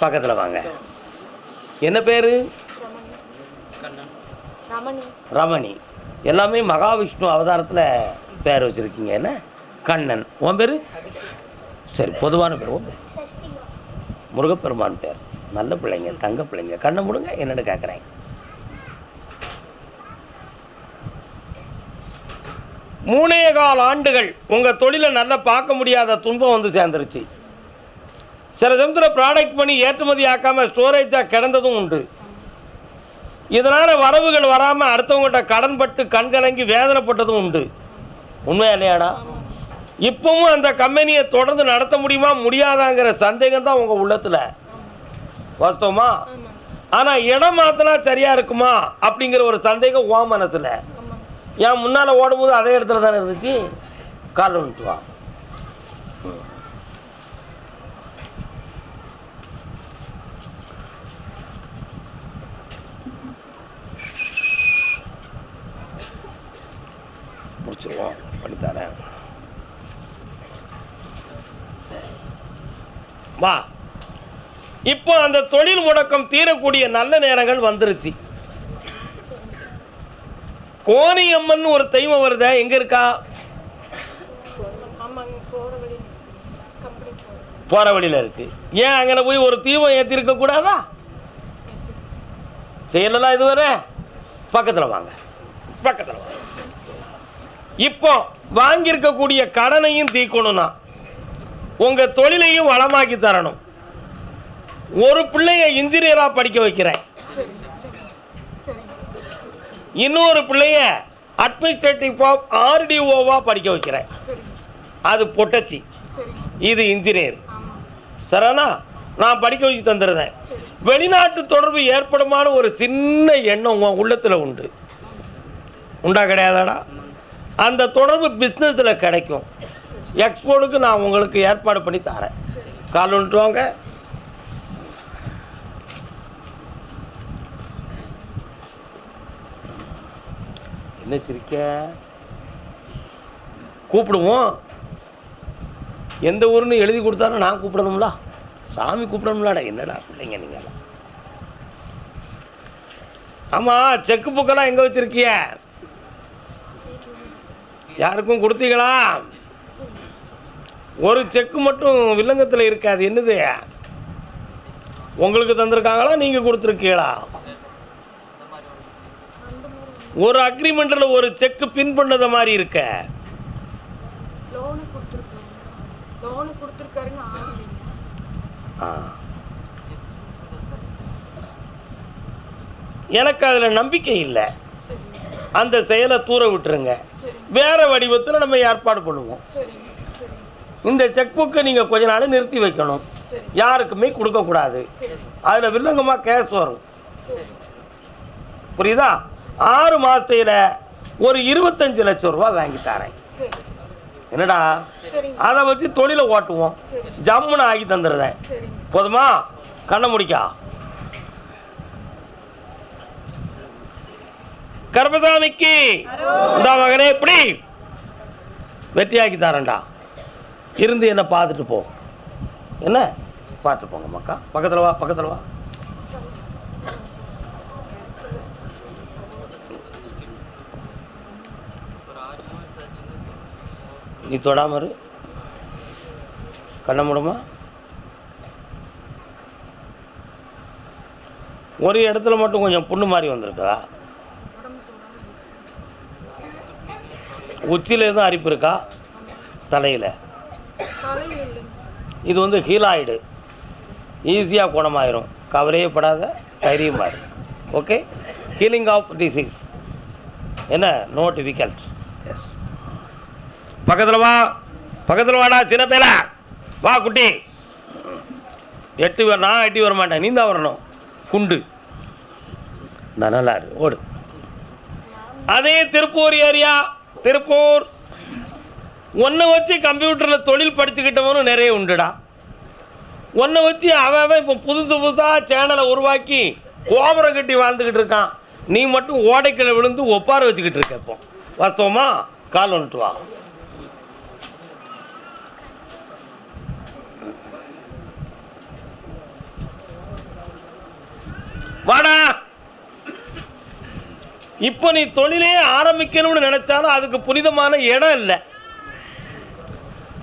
பக்கத்தில் வாங்க. என்ன பேர்? ரமணி. எல்லாமே மகாவிஷ்ணு அவதாரத்தில் பேர் வச்சுருக்கீங்க. என்ன? கண்ணன். உன் பேர்? சரி பொதுவான பேர். உன் பேர்? முருகப்பெருமான் பேர். நல்ல பிள்ளைங்க தங்க பிள்ளைங்க. கண்ணை முடுங்க என்னென்னு கேட்குறேன் மூணே கால் ஆண்டுகள் உங்கள் தொழிலை நல்லா பார்க்க முடியாத துன்பம் வந்து சேர்ந்துருச்சு. சில சமயத்தில் ப்ராடக்ட் பண்ணி ஏற்றுமதி ஆக்காமல் ஸ்டோரேஜாக கிடந்ததும் உண்டு. இதனால் வரவுகள் வராமல் அடுத்தவங்ககிட்ட கடன்பட்டு கண்கலங்கி வேதனைப்பட்டதும் உண்டு. உண்மையா இல்லையாடா? இப்பவும் அந்த கம்பெனியை தொடர்ந்து நடத்த முடியுமா முடியாதாங்கிற சந்தேகம் தான் உங்கள் உள்ளத்தில். வாஸ்தவமா? ஆனால் இடம் மாற்றினா சரியாக இருக்குமா அப்படிங்கிற ஒரு சந்தேகம் உன் மனசில். ஏன் முன்னால் ஓடும்போது அதே இடத்துல தானே இருந்துச்சு? கால் வந்துட்டு வா. முடிச்சிருவோம் பண்ணித்தரேன் வா. இப்போ அந்த தொழில் முடக்கம் தீரக்கூடிய நல்ல நேரங்கள் வந்துருச்சு. கோணியம்மன் ஒரு தெய்வம் வருதே எங்க இருக்கா? போற வழியில இருக்கு. ஏன் அங்கே போய் ஒரு தீபம் ஏற்றிருக்க கூடாதா? செய்யலாம் இதுவரை? பக்கத்தில் வாங்க. பக்கத்தில் வாங்க. இப்போ வாங்கியிருக்கக்கூடிய கடனையும் தீக்கணும்னா உங்கள் தொழிலையும் வளமாக்கி தரணும். ஒரு பிள்ளைய இன்ஜினியராக படிக்க வைக்கிறேன். இன்னொரு பிள்ளைய அட்மினிஸ்ட்ரேட்டிவ் ஆஃப் ஆர்டிஓவாக படிக்க வைக்கிறேன். அது பொட்டச்சி. இது இன்ஜினியர் ஆமாம் சரிண்ணா நான் படிக்க வச்சு தந்துடுறேன் வெளிநாட்டு தொடர்பு ஏற்படுமான ஒரு சின்ன எண்ணம் உங்கள் உள்ளத்தில் உண்டு. உண்டா கிடையாதாடா? அந்த தொடர்பு பிஸ்னஸில் கிடைக்கும். எக்ஸ்போர்ட்டுக்கு நான் உங்களுக்கு ஏற்பாடு பண்ணி தரேன். கால் வந்துட்டு வாங்க. என்ன சிரிக்க? கூப்பிடுவோம். எந்த ஊருன்னு எழுதி கொடுத்தாலும் நான் கூப்பிடணும்ல? சாமி கூப்பிடணும்லடா என்னடா பிள்ளைங்க நீங்கள் ஆமாம் செக்கு புக்கெல்லாம் எங்கே வச்சுருக்கிய? யாருக்கும் கொடுத்தீங்களா? ஒரு செக்கு மட்டும் வில்லங்கத்தில் இருக்காது என்னது? உங்களுக்கு தந்திருக்காங்களா? நீங்கள் கொடுத்துருக்கீங்களா? ஒரு அக்ரிமெண்ட்டில் ஒரு செக்கு பின் பண்ணத மாதிரி இருக்க. எனக்கு அதில் நம்பிக்கை இல்லை. அந்த செயலை தூர விட்டுருங்க. வேறு வடிவத்தில் நம்ம ஏற்பாடு பண்ணுவோம். இந்த செக் புக்கை நீங்கள் கொஞ்ச நாள் நிறுத்தி வைக்கணும். யாருக்குமே கொடுக்கக்கூடாது அதில் வில்லங்கமாக கேஸ் வரும். புரியுதா? ஆறு மாதத்தில் ஒரு இருபத்தஞ்சு லட்சம் ரூபா வாங்கி தரேன். என்னடா? அதை வச்சு தொழிலை ஓட்டுவோம். ஜம்முன்னு ஆகி தந்துடுறேன். போதுமா? கண்ணை முடிக்கா. கர்மசாமிக்கு. இந்த மகனே எப்படி வெற்றியாக்கி தரேன்டா. இருந்து என்ன பார்த்துட்டு போ. என்ன? பார்த்து போங்க மக்கா. பக்கத்தில் வா பக்கத்தில் வா. நீ தொடாம இரு. கண்ண முடமா? ஒரு இடத்துல மட்டும் கொஞ்சம் புண்ணு மாதிரி வந்திருக்கா? உச்சியில் எதுவும் அரிப்பு இருக்கா? தலையில். இது வந்து ஹீலாய்டு ஈஸியாக குணமாயிரும். கவலையே படாத தைரியமாக ஓகே ஹீலிங் ஆஃப் டிசீஸ் என்ன? நோ டிஃபிகல்ட் எஸ் பக்கத்தில் வா. பக்கத்தில் வாடா சின்ன பேல வா குட்டி. எட்டு வர நான் எட்டி வர மாட்டேன் நீ தான் வரணும். குண்டு. நான் நல்லா இருக்கு ஓடு. அதே திருப்பூர் ஏரியா. திருப்பூர். ஒன்றை வச்சு கம்ப்யூட்டரில் தொழில் படிச்சுக்கிட்டவனும் நிறைய உண்டுடா. ஒன்றை வச்சு அவன் இப்போ புதுசு புதுசாக சேனலை உருவாக்கி கோபுரம் கட்டி வாழ்ந்துக்கிட்டு இருக்கான். நீ மட்டும் ஓடைக்கிழ விழுந்து ஒப்பார வச்சுக்கிட்டு இருக்க இப்போ. வாஸ்தவமா கால் வந்துட்டு வா. வாடா. இப்போ நீ தொழிலே ஆரம்பிக்கணும்னு நினைச்சாலும் அதுக்கு புனிதமான இடம் இல்லை.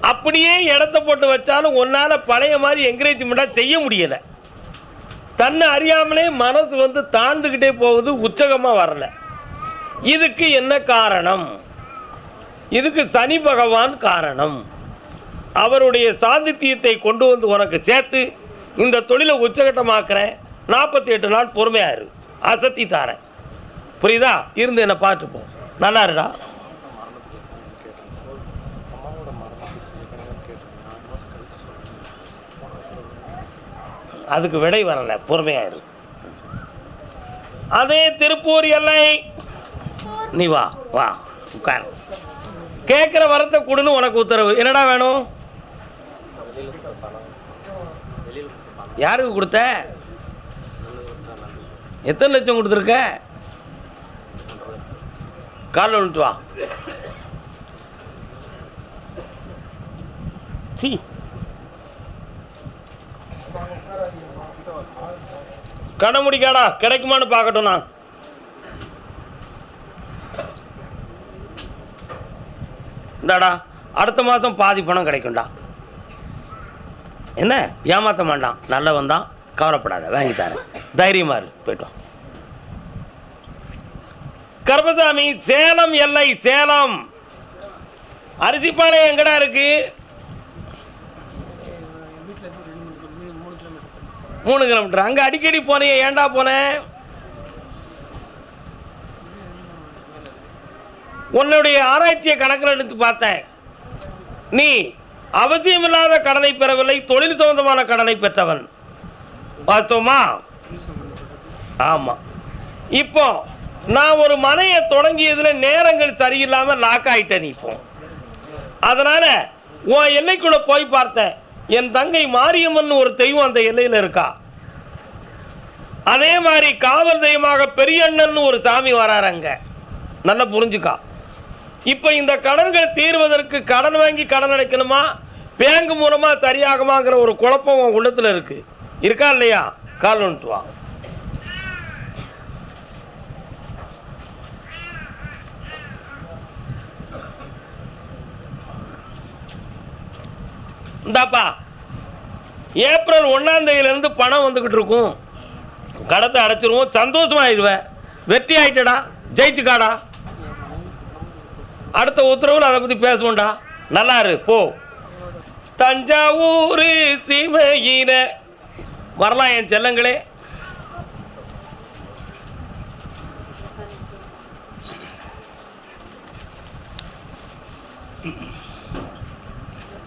அப்படியே இடத்த போட்டு வச்சாலும் உன்னால் பழைய மாதிரி என்கரேஜ்மெண்ட்டாக செய்ய முடியலை. தன்னை அறியாமலே மனசு வந்து தாழ்ந்துக்கிட்டே போகுது உச்சகமாக வரல. இதுக்கு என்ன காரணம்? இதுக்கு சனி பகவான் காரணம். அவருடைய சாந்தித்தியத்தை கொண்டு வந்து உனக்கு சேர்த்து இந்த தொழிலை உச்சகட்டமாக்குறேன். நாற்பத்தி எட்டு நாள் பொறுமையாக இரு. அசத்தி தாரேன். புரியுதா? இருந்து என்னை பார்த்துப்போம். நல்லா இருடா. அதுக்கு விடை வரல. பொறுமையாயிரு. அதே திருப்பூர் எல்லை. நீ வா வா உட்கார். கேட்குற வரத்தை கொடுன்னு உனக்கு உத்தரவு. என்னடா வேணும்? யாருக்கு கொடுத்த? எத்தனை லட்சம் கொடுத்துருக்க? கால் வந்துட்டு வா. சி. கடை முடிக்காடா கிடைக்குமான்னு பார்க்கட்டும் நான். இந்தாடா அடுத்த மாதம் பாதி பணம் கிடைக்கும்டா. என்ன? ஏமாற்ற மாட்டான். நல்லவன் தான் கவலைப்படாத. வாங்கி தரேன். தைரியமா இரு. போயிட்டு கருப்பசாமி சேலம் எல்லை சேலம். அரிசிப்பாளையம் எங்கடா இருக்கு? மூணு கிலோமீட்டர். அங்கே அடிக்கடி போனேன் ஏன்டா போனேன் உன்னுடைய ஆராய்ச்சியை கணக்கில் எடுத்து பார்த்தேன். நீ அவசியமில்லாத கடனை பெறவில்லை தொழில் சம்பந்தமான கடனை பெற்றவன். வாஸ்தவமா ஆமாம் இப்போ நான் ஒரு மனையை தொடங்கியதில் நேரங்கள் சரியில்லாமல் லாக் ஆகிட்டேன் இப்போ அதனால் உன் எல்லைக்குள்ளே போய் பார்த்தேன். என் தங்கை மாரியம்மன் ஒரு தெய்வம் அந்த எல்லையில் இருக்கா. அதே மாதிரி காவல் தெய்வமாக பெரியண்ணன் ஒரு சாமி வராரு நல்லா புரிஞ்சுக்கா. இப்போ இந்த கடன்கள் தீர்வதற்கு கடன் வாங்கி கடன் அடைக்கணுமா? பேங்க் மூலமாக சரியாகுமாங்கிற ஒரு குழப்பம் உன் உள்ளத்தில் இருக்குது இருக்கா இல்லையா? கால் வந்துட்டு வா இந்தாப்பா ஏப்ரல் ஒன்றாம் தேதியிலேருந்து பணம் வந்துக்கிட்டு இருக்கும். கடத்தை அடைச்சிருவோம். சந்தோஷமாயிடுவேன். வெற்றி ஆயிட்டடா. ஜெயிச்சுக்காடா. அடுத்த உத்தரவில் அதை பற்றி பேசுவோம்டா. நல்லா இரு போ. தஞ்சாவூர் சீமையின வரலாம் என் செல்லங்களே.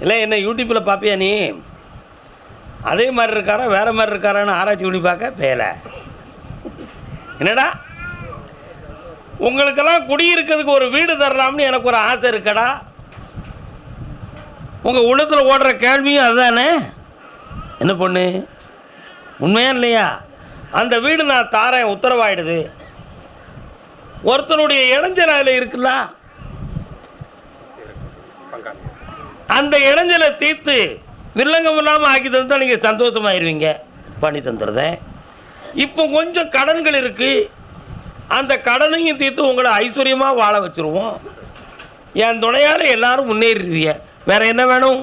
இல்லை என்ன யூடியூப்பில் பார்ப்பியா நீ? அதே மாதிரி இருக்காரா வேறு மாதிரி இருக்காரான்னு ஆராய்ச்சி பண்ணி பார்க்க? பேல என்னடா? உங்களுக்கெல்லாம் குடியிருக்கிறதுக்கு ஒரு வீடு தரலாம்னு எனக்கு ஒரு ஆசை இருக்கடா. உங்கள் உள்ளத்தில் ஓடுற கேள்வியும் அதுதானே? என்ன பொண்ணு? உண்மையா இல்லையா? அந்த வீடு நான் தாரேன் உத்தரவாயிடுது. ஒருத்தனுடைய இடைஞ்சல் அதில் இருக்குல்ல? அந்த இடைஞ்சலை தீர்த்து வில்லங்கம் இல்லாமல் ஆக்கி தந்தால் நீங்கள் சந்தோஷமாயிருவீங்க. பண்ணி தந்துடுறேன். இப்போ கொஞ்சம் கடன்கள் இருக்குது அந்த கடனையும் தீர்த்து உங்களை ஐஸ்வர்யமாக வாழ வச்சுருவோம். என் துணையால் எல்லோரும் முன்னேறிடுவீங்க. வேறு என்ன வேணும்?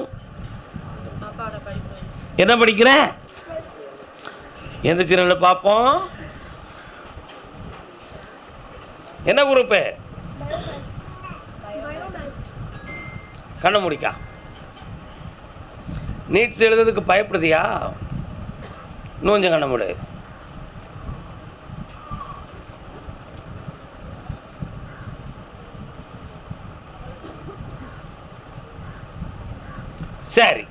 என்ன படிக்கிற? எந்த சேனலில் பார்ப்போம்? என்ன குரூப்பு கண்ண முடிக்கா. நீட்ஸ் எழுதுறதுக்கு பயப்படுதியா? இன்னும் கொஞ்சம் கண்ண சரி.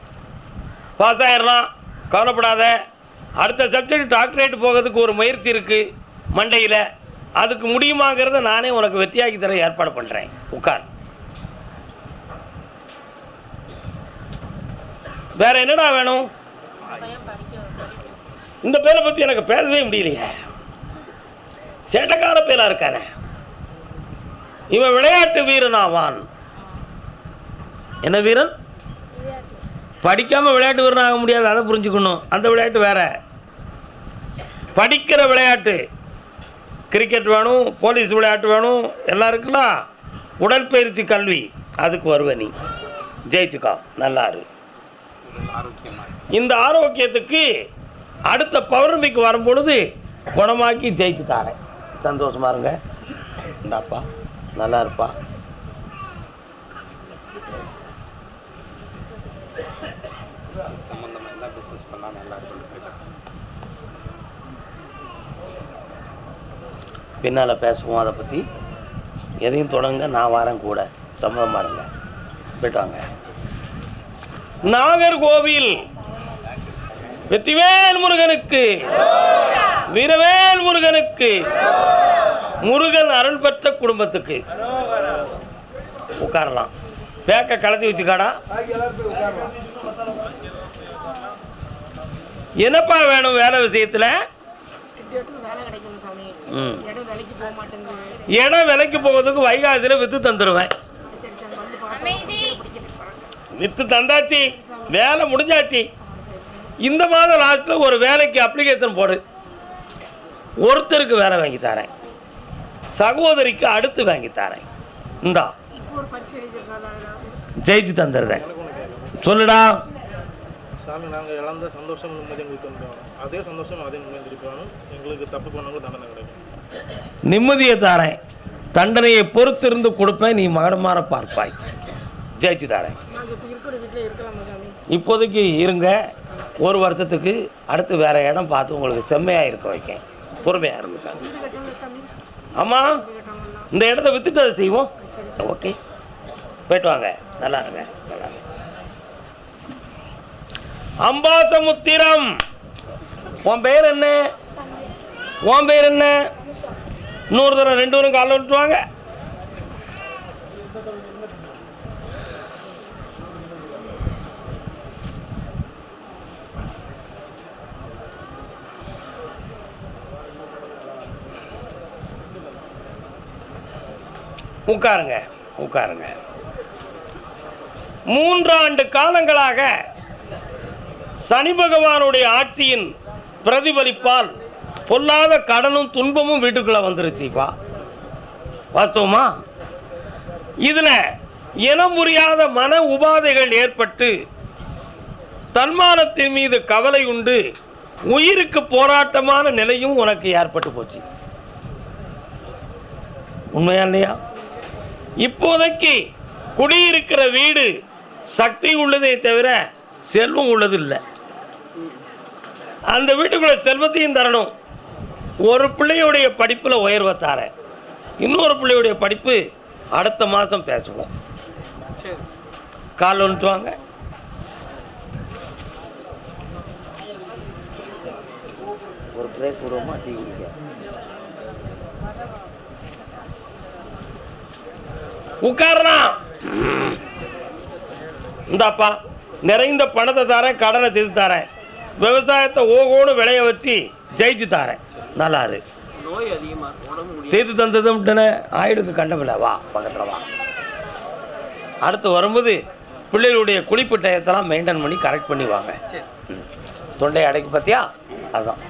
பாஸ் ஆயிடலாம் கவலைப்படாத. அடுத்த சப்ஜெக்ட் டாக்டரேட் போகிறதுக்கு ஒரு முயற்சி இருக்குது மண்டையில். அதுக்கு முடியுமாங்கிறத நானே உனக்கு வெற்றியாக்கி தர ஏற்பாடு பண்ணுறேன் உட்கார். வேற என்னடா வேணும்? இந்த பேரை பற்றி எனக்கு பேசவே முடியலையே. சேட்டக்கார பேரா இருக்கானே. இவன் விளையாட்டு வீரன் ஆவான். என்ன வீரன்? படிக்காமல் விளையாட்டு வீரன் ஆக முடியாது அதை புரிஞ்சுக்கணும். அந்த விளையாட்டு வேற. படிக்கிற விளையாட்டு. கிரிக்கெட் வேணும் போலீஸ் விளையாட்டு வேணும் எல்லாம் இருக்குல்ல? உடற்பயிற்சி கல்வி. அதுக்கு வருவ நீ. ஜெயிச்சுக்கா. நல்லா இருக்கு இந்த ஆரோக்கியத்துக்கு அடுத்த பௌர்ணமிக்கு வரும்பொழுது குணமாக்கி ஜெயிச்சு தாரேன். சந்தோஷமா இருங்க. இந்தாப்பா நல்லா இருப்பா. சம்மந்தமாக என்ன பிஸ்னஸ் பண்ணால் நல்லா இருக்கும்னு கேட்டேன். பின்னால் பேசுவோம் அதை பற்றி எதையும் தொடங்க நான் வரேன் கூட. சம்மதமாக இருங்க. போயிட்டு வாங்க. நாகர்கோவில். வெற்றிவேல் முருகனுக்கு. வீரவேல் முருகனுக்கு. முருகன் அருள் பெற்ற குடும்பத்துக்கு. உட்காரலாம். பேக்க கலத்தி வச்சுக்காடா. என்னப்பா வேணும் வேலை விஷயத்தில்? இடம் வேலைக்கு போகிறதுக்கு வைகாசியில் விற்று தந்துடுவேன் விற்று தந்தாச்சு. வேலை முடிஞ்சாச்சு. இந்த மாதம் லாஸ்ட்டில் ஒரு வேலைக்கு அப்ளிகேஷன் போடு. ஒருத்தருக்கு வேலை வாங்கி தரேன். சகோதரிக்கு அடுத்து வாங்கி தரேன். இந்தா. ஜெயிச்சு தந்துடுறேன். சொல்லுடா. சாமி நாங்கள் இழந்த சந்தோஷம் நிம்மதி எங்களுக்கு அதே சந்தோஷம் அதே நிம்மதி எங்களுக்கு தப்பு பண்ணவங்க தண்டனை கிடைக்கும். நிம்மதியை தரேன். தண்டனையை பொறுத்திருந்து கொடுப்பேன். நீ மகனமாற பார்ப்பாய். ஜெயிச்சு தரேன். இப்போதைக்கு இருங்க. ஒரு வருஷத்துக்கு அடுத்து வேற இடம் பார்த்து உங்களுக்கு செம்மையாக இருக்க வைக்கேன். பொறுமையாக இருந்துக்காங்க சாமி? ஆமாம் இந்த இடத்த வித்துட்டு அதை செய்வோம். ஓகே. போயிட்டு வாங்க. நல்லா இருங்க. நல்லா அம்பாசமுத்திரம். உன் பேர் என்ன? உன் பேர் என்ன? இன்னொரு தடவை ரெண்டு பேரும் காலைல விட்டு உட்காருங்க உட்காருங்க. மூன்றாண்டு காலங்களாக சனி பகவானுடைய ஆட்சியின் பிரதிபலிப்பால் பொல்லாத கடனும் துன்பமும் வீட்டுக்குள்ளே வந்துருச்சுப்பா. வாஸ்தவமா? இதில் இனம் புரியாத மன உபாதைகள் ஏற்பட்டு தன்மானத்தின் மீது கவலை உண்டு உயிருக்கு போராட்டமான நிலையும் உனக்கு ஏற்பட்டு போச்சு. உண்மையா இல்லையா? இப்போதைக்கு குடியிருக்கிற வீடு சக்தி உள்ளதே தவிர செல்வம் உள்ளது இல்லை அந்த வீட்டுக்குள்ள செல்வத்தையும் தரணும். ஒரு பிள்ளையுடைய படிப்பில் உயர்வை தாரேன். இன்னொரு பிள்ளையுடைய படிப்பு அடுத்த மாதம் பேசுவோம். கால் வாங்க. ஒரு பிரேக் விடுவோமா? டீ உட்காரணா இந்தாப்பா நிறைந்த பணத்தை தரேன் கடனை தீர்த்து தரேன். விவசாயத்தை ஓகோன்னு விளைய வச்சு ஜெயிச்சு தரேன். நல்லா இரு தீர்த்து தந்தது விட்டுனே ஆயுடுக்கு கண்டமில்ல வா பக்கத்தில் வா. அடுத்து வரும்போது பிள்ளைகளுடைய குளிப்பு டயத்தெல்லாம் மெயின்டைன் பண்ணி கரெக்ட் பண்ணி வாங்க. சரி. ம். தொண்டையை அடைக்கி பார்த்தியா அதுதான்.